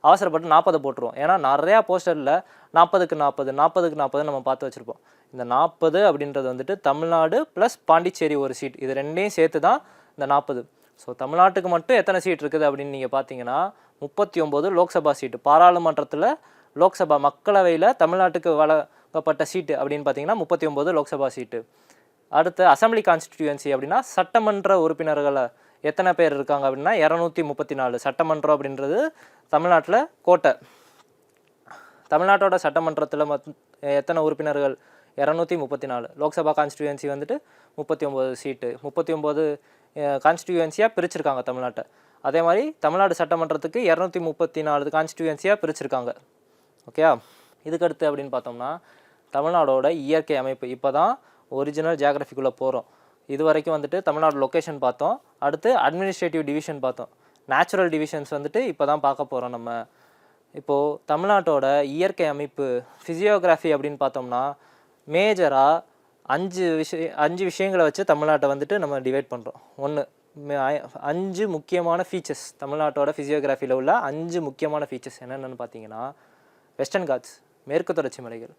S1: அவசரப்பட்டு நாற்பதை போட்டுருவோம். ஏன்னா நிறையா போஸ்டரில் நாற்பதுக்கு நாற்பது நாற்பதுக்கு நாற்பது நம்ம பார்த்து வச்சுருப்போம். இந்த நாற்பது அப்படின்றது வந்துட்டு தமிழ்நாடு ப்ளஸ் பாண்டிச்சேரி ஒரு சீட் இது ரெண்டையும் சேர்த்து தான் இந்த நாற்பது. ஸோ தமிழ்நாட்டுக்கு மட்டும் எத்தனை சீட் இருக்குது அப்படின்னு நீங்கள் பார்த்தீங்கன்னா முப்பத்தி ஒம்பது லோக்சபா சீட்டு பாராளுமன்றத்தில் லோக்சபா மக்களவையில் தமிழ்நாட்டுக்கு வழங்கப்பட்ட சீட்டு அப்படின்னு பார்த்தீங்கன்னா முப்பத்தி ஒம்பது லோக்சபா சீட்டு அடுத்து அசம்பிளி கான்ஸ்டிடியூன்சி அப்படின்னா சட்டமன்ற உறுப்பினர்களை எத்தனை பேர் இருக்காங்க அப்படின்னா இரநூத்தி முப்பத்தி நாலு சட்டமன்றம் அப்படின்றது தமிழ்நாட்டில் கோட்டை. தமிழ்நாட்டோட சட்டமன்றத்தில் மத் எத்தனை உறுப்பினர்கள்? இரநூத்தி முப்பத்தி நாலு. லோக்சபா கான்ஸ்டியூவன்சி வந்துட்டு முப்பத்தி ஒம்பது சீட்டு. முப்பத்தி ஒம்பது கான்ஸ்டியூவன்சியாக பிரிச்சிருக்காங்க தமிழ்நாட்டை. அதே மாதிரி தமிழ்நாடு சட்டமன்றத்துக்கு இரநூத்தி முப்பத்தி நாலு கான்ஸ்டியூவன்சியாக பிரிச்சிருக்காங்க. ஓகேயா இதுக்கடுத்து அப்படின்னு பார்த்தோம்னா தமிழ்நாடோட இயற்கை அமைப்பு. இப்போ தான் ஒரிஜினல் ஜியாகிரஃபிக்குள்ளே போகிறோம் இது வரைக்கும் வந்துட்டு தமிழ்நாடு லொக்கேஷன் பார்த்தோம். அடுத்து அட்மினிஸ்ட்ரேட்டிவ் டிவிஷன் பார்த்தோம். நேச்சுரல் டிவிஷன்ஸ் வந்துட்டு இப்போ தான் பார்க்க போகிறோம் நம்ம. இப்போது தமிழ்நாட்டோட இயற்கை அமைப்பு ஃபிசியோகிராஃபி அப்படின்னு பார்த்தோம்னா மேஜராக அஞ்சு விஷய அஞ்சு விஷயங்களை வச்சு தமிழ்நாட்டை வந்துட்டு நம்ம டிவைட் பண்ணுறோம் ஒன்று அஞ்சு முக்கியமான ஃபீச்சர்ஸ் தமிழ்நாட்டோட ஃபிசியோகிராஃபியில் உள்ள அஞ்சு முக்கியமான ஃபீச்சர்ஸ் என்னென்னு பார்த்தீங்கன்னா வெஸ்டர்ன் காட்ஸ் மேற்கு தொடர்ச்சி மலைகள்.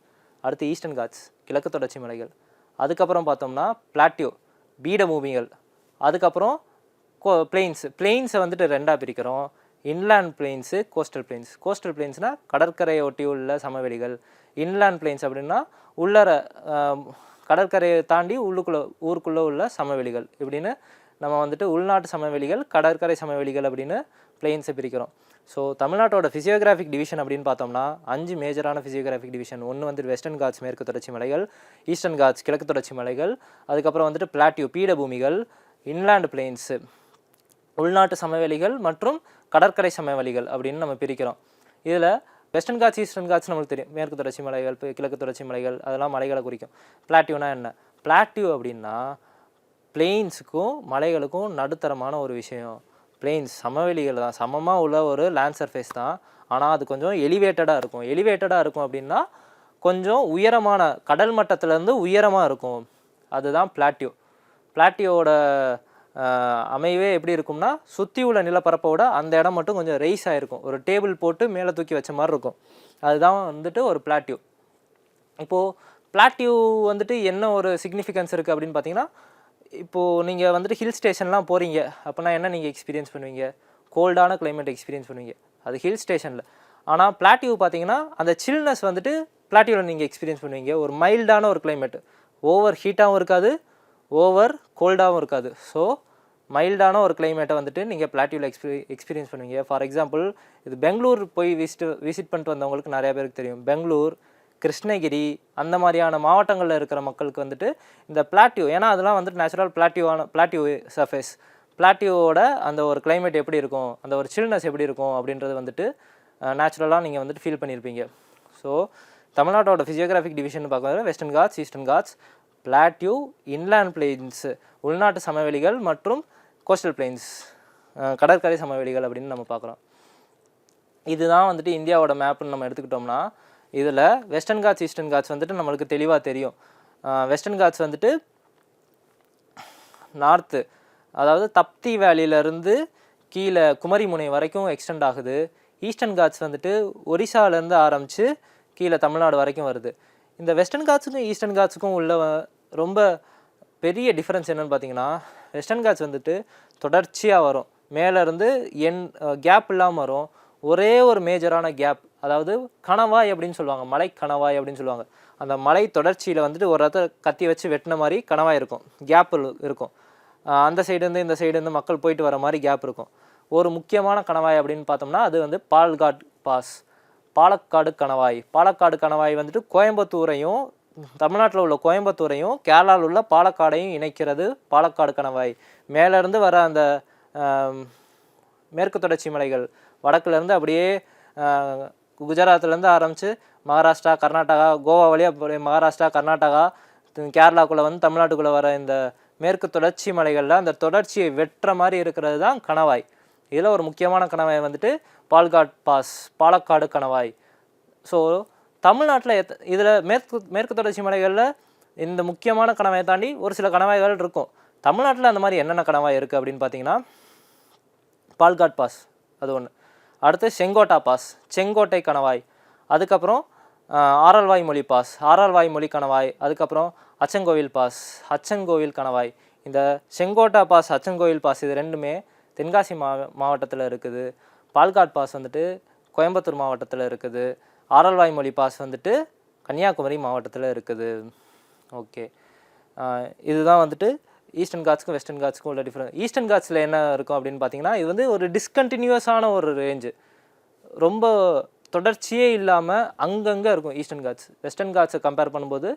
S1: அடுத்து ஈஸ்டர்ன் காட்ஸ் கிழக்கு தொடர்ச்சி மலைகள். அதுக்கப்புறம் பார்த்தோம்னா பிளாட்டியோ பீடபூமிகள் அதுக்கப்புறம் கோ பிளெயின்ஸ் பிளெயின்ஸை வந்துட்டு ரெண்டாக பிரிக்கிறோம். Inland plains coastal plains coastal பிளெயின்ஸ்னால் கடற்கரையை ஒட்டி உள்ள சமவெளிகள். இன்லேண்ட் பிளெயின்ஸ் அப்படின்னா உள்ளர கடற்கரையை தாண்டி உள்ளுக்குள்ளே ஊருக்குள்ளே உள்ள சமவெளிகள். இப்படின்னு நம்ம வந்துட்டு உள்நாட்டு சமவெளிகள் கடற்கரை சமவெளிகள் அப்படின்னு பிளெயின்ஸை பிரிக்கிறோம். ஸோ தமிழ்நாட்டோட ஃபிசியோகிராஃபிக் டிவிஷன் அப்படின்னு பார்த்தோம்னா அஞ்சு மேஜரான ஃபிசியோகிராஃபிக் டிவிஷன் ஒன்று வந்துட்டு வெஸ்டர்ன் காட்ஸ் மேற்கு தொடர்ச்சி மலைகள் ஈஸ்டர்ன் காட்ஸ் கிழக்கு தொடர்ச்சி மலைகள் அதுக்கப்புறம் வந்துட்டு பிளாட்டியூ பீடபூமிகள் இன்லாண்ட் பிளெயின்ஸு உள்நாட்டு சமவெளிகள் மற்றும் கடற்கரை சமவெளிகள் அப்படின்னு நம்ம பிரிக்கிறோம். இதில் வெஸ்டர்ன் காட்ஸ் ஈஸ்டர்ன் காட்ஸ் நம்மளுக்கு தெரியும். மேற்கு தொடர்ச்சி மலைகள் கிழக்கு தொடர்ச்சி மலைகள் அதெல்லாம் மலைகளை குறிக்கும். பிளாட்டியூனா என்ன? பிளாட்டியூ அப்படின்னா பிளெயின்ஸுக்கும் மலைகளுக்கும் நடுத்தரமான ஒரு விஷயம். பிளெயின்ஸ் சமவெளிகள் தான். சமமாக உள்ள ஒரு லேண்ட் சர்ஃபேஸ் தான். ஆனால் அது கொஞ்சம் எலிவேட்டடாக இருக்கும். எலிவேட்டடாக இருக்கும் அப்படின்னா கொஞ்சம் உயரமான கடல் மட்டத்திலேருந்து உயரமாக இருக்கும். அதுதான் பிளாட்டியோ பிளாட்டியோட அமைவே எப்படி இருக்கும்னா சுற்றி உள்ள நிலப்பரப்போட அந்த இடம் மட்டும் கொஞ்சம் ரைஸ் ஆகிருக்கும் ஒரு டேபிள் போட்டு மேலே தூக்கி வச்ச மாதிரி இருக்கும். அதுதான் வந்துட்டு ஒரு பிளாட்டியூ இப்போது பிளாட்டியூ வந்துட்டு என்ன ஒரு சிக்னிஃபிகன்ஸ் இருக்குது அப்படின்னு பார்த்தீங்கன்னா இப்போது நீங்கள் வந்துட்டு ஹில் ஸ்டேஷன்லாம் போகிறீங்க அப்படின்னா என்ன நீங்கள் எக்ஸ்பீரியன்ஸ் பண்ணுவீங்க? கோல்டான கிளைமேட் எக்ஸ்பீரியன்ஸ் பண்ணுவீங்க. அது ஹில் ஸ்டேஷனில் ஆனால் பிளாட்டியூ பார்த்தீங்கன்னா அந்த சில்னஸ் வந்துட்டு பிளாட்டியூவில் நீங்கள் எக்ஸ்பீரியன்ஸ் பண்ணுவீங்க. ஒரு மைல்டான ஒரு கிளைமேட் ஓவர் ஹீட்டாகவும் இருக்காது ஓவர் கோல்டாகவும் இருக்காது. ஸோ மைல்டான ஒரு கிளைமேட்டை வந்துட்டு நீங்கள் பிளாட்டியூவில் எக்ஸ்பீ எக்ஸ்பீரியன்ஸ் பண்ணுவீங்க. ஃபார் எக்ஸாம்பிள் இது பெங்களூர் போய் விசிட் விசிட் பண்ணிட்டு வந்தவங்களுக்கு நிறையா பேருக்கு தெரியும். பெங்களூர் கிருஷ்ணகிரி அந்த மாதிரியான மாவட்டங்களில் இருக்கிற மக்களுக்கு வந்துட்டு இந்த பிளாட்டியோ ஏன்னா அதெல்லாம் வந்துட்டு நேச்சுரல் பிளாட்டியோவான பிளாட்டியோ சர்ஃபேஸ் பிளாட்டியூவோட அந்த ஒரு கிளைமேட் எப்படி இருக்கும் அந்த ஒரு சில்னஸ் எப்படி இருக்கும் அப்படின்றது வந்துட்டு நேச்சுரலாக நீங்கள் வந்துட்டு ஃபீல் பண்ணியிருப்பீங்க ஸோ தமிழ்நாட்டோட ஃபிசியோகிராஃபிக் டிவிஷன் பார்க்குறது Western Ghats Eastern Ghats plateau inland plains உள்நாட்டு சமவெளிகள் மற்றும் கோஸ்டல் பிளெயின்ஸ் கடற்கரை சமவெளிகள் அப்படின்னு நம்ம பார்க்குறோம். இதுதான் வந்துட்டு இந்தியாவோட மேப்னு நம்ம எடுத்துக்கிட்டோம்னா இதில் வெஸ்டர்ன் காட்ஸ் ஈஸ்டர்ன் காட்ஸ் வந்துட்டு நம்மளுக்கு தெளிவாக தெரியும். வெஸ்டர்ன் காட்ஸ் வந்துட்டு நார்த்து அதாவது தப்தி வேலியிலேருந்து கீழே குமரிமுனை வரைக்கும் எக்ஸ்டெண்ட் ஆகுது. ஈஸ்டர்ன் காட்ஸ் வந்துட்டு ஒரிசாலேருந்து ஆரம்பித்து கீழே தமிழ்நாடு வரைக்கும் வருது. இந்த வெஸ்டர்ன் காட்ஸுக்கும் ஈஸ்டர்ன் காட்ஸுக்கும் உள்ள ரொம்ப பெரிய டிஃப்ரென்ஸ் என்னென்னு பார்த்தீங்கன்னா வெஸ்டர்ன் காட்ஸ் வந்துட்டு தொடர்ச்சியாக வரும். மேலேருந்து என் கேப் இல்லாமல் வரும். ஒரே ஒரு மேஜரான கேப் அதாவது கணவாய் அப்படின்னு சொல்லுவாங்க மலை கணவாய் அப்படின்னு சொல்லுவாங்க. அந்த மலை தொடர்ச்சியில் வந்துட்டு ஒரு இடத்த கத்தி வச்சு வெட்டின மாதிரி கணவாய் இருக்கும் கேப் இருக்கும். அந்த சைடுலேருந்து இந்த சைடுலேருந்து மக்கள் போயிட்டு வர மாதிரி கேப் இருக்கும். ஒரு முக்கியமான கணவாய் அப்படின்னு பார்த்தோம்னா அது வந்து பால்காட் பாஸ் பாலக்காடு கணவாய். பாலக்காடு கணவாய் வந்துட்டு கோயம்புத்தூரையும் தமிழ்நாட்டில் உள்ள கோயம்புத்தூரையும் கேரளாவில் உள்ள பாலக்காடையும் இணைக்கிறது பாலக்காடு கணவாய். மேலேருந்து வர அந்த மேற்கு தொடர்ச்சி மலைகள் வடக்குலேருந்து அப்படியே குஜராத்லேருந்து ஆரம்பித்து மகாராஷ்டிரா கர்நாடகா கோவா வழியாக அப்படியே மகாராஷ்டிரா கர்நாடகா தி- கேரளாக்குள்ளே வந்து தமிழ்நாட்டுக்குள்ளே வர இந்த மேற்கு தொடர்ச்சி மலைகளில் அந்த தொடர்ச்சியை வெட்டுற மாதிரி இருக்கிறது தான் கணவாய். இதில் ஒரு முக்கியமான கணவாய் வந்துட்டு பால்காட் பாஸ் பாலக்காடு கணவாய். ஸோ தமிழ்நாட்டில் எத் இதில் மேற்கு மேற்கு தொடர்ச்சி மலைகளில் இந்த முக்கியமான கணவாயை தாண்டி ஒரு சில கணவாய்கள் இருக்கும். தமிழ்நாட்டில் அந்த மாதிரி என்னென்ன கணவாய் இருக்குது அப்படின்னு பார்த்தீங்கன்னா பால்காட் பாஸ் அது ஒன்று அடுத்து செங்கோட்டா பாஸ் செங்கோட்டை கணவாய் அதுக்கப்புறம் ஆரல்வாய் மொழி பாஸ் ஆரல்வாய் மொழி கணவாய் அதுக்கப்புறம் அச்சங்கோவில் பாஸ் அச்சங்கோவில் கணவாய். இந்த செங்கோட்டா பாஸ் அச்சங்கோவில் பாஸ் இது ரெண்டுமே தென்காசி மா மாவட்டத்தில் இருக்குது. பால்காட் பாஸ் வந்துட்டு கோயம்புத்தூர் மாவட்டத்தில் இருக்குது. ஆரல்வாய் மொழி பாஸ் வந்துட்டு கன்னியாகுமரி மாவட்டத்தில் இருக்குது. ஓகே. இதுதான் வந்துட்டு ஈஸ்டர்ன் காட்ஸ்க்கும் வெஸ்டர்ன் காட்ஸ்க்கும் உள்ள டிஃப்ரெண்ட் ஈஸ்டர்ன் காட்ஸில் என்ன இருக்கும் அப்படின்னு பார்த்தீங்கன்னா இது வந்து ஒரு டிஸ்கண்டினியூஸான ஒரு ரேஞ்சு ரொம்ப தொடர்ச்சியே இல்லாமல் அங்கங்கே இருக்கும் ஈஸ்டர்ன் காட்ஸ். வெஸ்டர்ன் காட்ஸை கம்பேர் பண்ணும்போது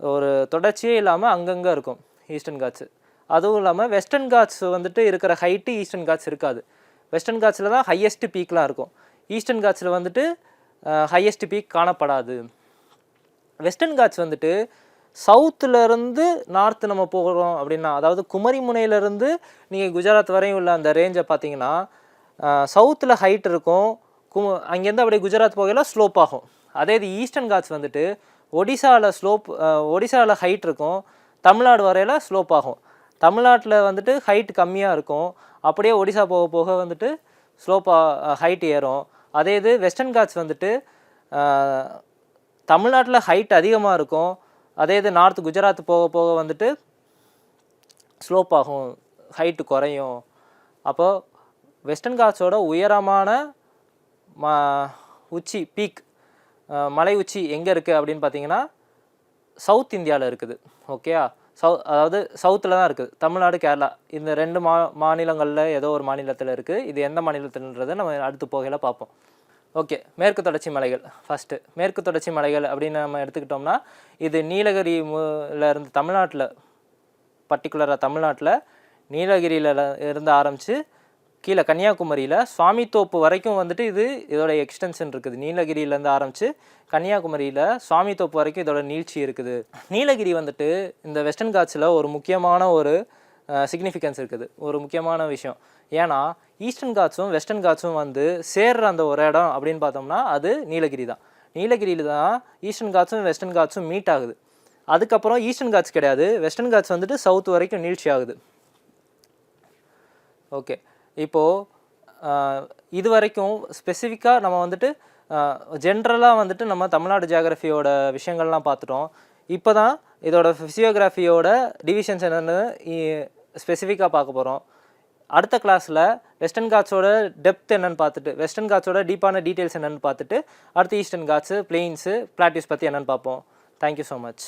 S1: ஒரு தொடர்ச்சியே இல்லாமல் அங்கங்கே இருக்கும் ஈஸ்டர்ன் காட்ஸு. அதுவும் இல்லாமல் வெஸ்டர்ன் காட்ஸ் வந்துட்டு இருக்கிற ஹைட்டு ஈஸ்டர்ன் காட்ஸ் இருக்காது. வெஸ்டர்ன் காட்ஸில் தான் ஹையஸ்ட் பீக்லாம் இருக்கும். ஈஸ்டர்ன் காட்ஸில் வந்துட்டு ஹையஸ்ட் பீக் காணப்படாது. வெஸ்டர்ன் காட்ஸ் வந்துட்டு சவுத்துலேருந்து நார்த்து நம்ம போகிறோம் அப்படின்னா அதாவது குமரிமுனையிலேருந்து நீங்கள் குஜராத் வரையும் உள்ள அந்த ரேஞ்சை பார்த்தீங்கன்னா சவுத்தில் ஹைட் இருக்கும். கு அங்கேருந்து அப்படியே குஜராத் போகையில் ஸ்லோப் ஆகும். அதே இது ஈஸ்டர்ன் காட்ஸ் வந்துட்டு ஒடிசாவில் ஸ்லோப் ஒடிசாவில் ஹைட் இருக்கும். தமிழ்நாடு வரையில் ஸ்லோப் ஆகும். தமிழ்நாட்டில் வந்துட்டு ஹைட் கம்மியாக இருக்கும். அப்படியே ஒடிசா போக போக வந்துட்டு ஸ்லோப்பாக ஹைட் ஏறும். அதே இது வெஸ்டர்ன் காட்ஸ் வந்துட்டு தமிழ்நாட்டில் ஹைட் அதிகமாக இருக்கும். அதே இது நார்த் குஜராத் போக போக வந்துட்டு ஸ்லோப் ஆகும் ஹைட்டு குறையும். அப்போது வெஸ்டர்ன் காட்ஸோட உயரமான ம உச்சி பீக் மலை உச்சி எங்கே இருக்குது அப்படின்னு பார்த்தீங்கன்னா சவுத் இந்தியாவில் இருக்குது. ஓகேயா சவு அதாவது சவுத்தில் தான் இருக்குது. தமிழ்நாடு கேரளா. இந்த ரெண்டு மா மாநிலங்களில் ஏதோ ஒரு மாநிலத்தில் இருக்குது இது எந்த மாநிலத்தில்ன்றதை நம்ம அடுத்து போகையில் பார்ப்போம். ஓகே மேற்கு தொடர்ச்சி மலைகள் ஃபஸ்ட்டு மேற்கு தொடர்ச்சி மலைகள் அப்படின்னு நம்ம எடுத்துக்கிட்டோம்னா இது நீலகிரி இருந்து தமிழ்நாட்டில் பர்டிகுலராக தமிழ்நாட்டில் நீலகிரியில் இருந்து ஆரம்பித்து கீழே கன்னியாகுமரியில் சுவாமித்தோப்பு வரைக்கும் வந்துட்டு இது இதோட எக்ஸ்டென்ஷன் இருக்குது. நீலகிரியிலேருந்து ஆரம்பித்து கன்னியாகுமரியில் சுவாமித்தோப்பு வரைக்கும் இதோட நீழ்ச்சி இருக்குது. நீலகிரி வந்துட்டு இந்த வெஸ்டர்ன் காட்ஸில் ஒரு முக்கியமான ஒரு சிக்னிஃபிகன்ஸ் இருக்குது. ஒரு முக்கியமான விஷயம். ஏன்னா ஈஸ்டர்ன் காட்ஸும் வெஸ்டர்ன் காட்ஸும் வந்து சேர்ற அந்த ஒரு இடம் அப்படின்னு பார்த்தோம்னா அது நீலகிரி தான். நீலகிரியில் தான் ஈஸ்டர்ன் காட்ஸும் வெஸ்டர்ன் காட்ஸும் மீட் ஆகுது. அதுக்கப்புறம் ஈஸ்டர்ன் காட்ஸ் கிடையாது. வெஸ்டர்ன் காட்ஸ் வந்துட்டு சவுத் வரைக்கும் நீழ்ச்சி ஆகுது. ஓகே இப்போது இது வரைக்கும் ஸ்பெசிஃபிக்காக நம்ம வந்துட்டு ஜென்ரலாக வந்துட்டு நம்ம தமிழ்நாடு ஜியாகிரஃபியோட விஷயங்கள்லாம் பார்த்துட்டோம். இப்போ தான் இதோட ஃபிசியோகிராஃபியோட டிவிஷன்ஸ் என்னென்னு ஸ்பெசிஃபிக்காக பார்க்க போகிறோம் அடுத்த கிளாஸில் வெஸ்டர்ன் காட்ஸோட டெப்த் என்னென்னு பார்த்துட்டு வெஸ்டர்ன் காட்ஸோட டீப்பான டீட்டெயில்ஸ் என்னென்னு பார்த்துட்டு அடுத்து ஈஸ்டர்ன் காட்ஸு பிளெயின்ஸு பிளாட்டியூஸ் பற்றி என்னென்னு பார்ப்போம். Thank you so much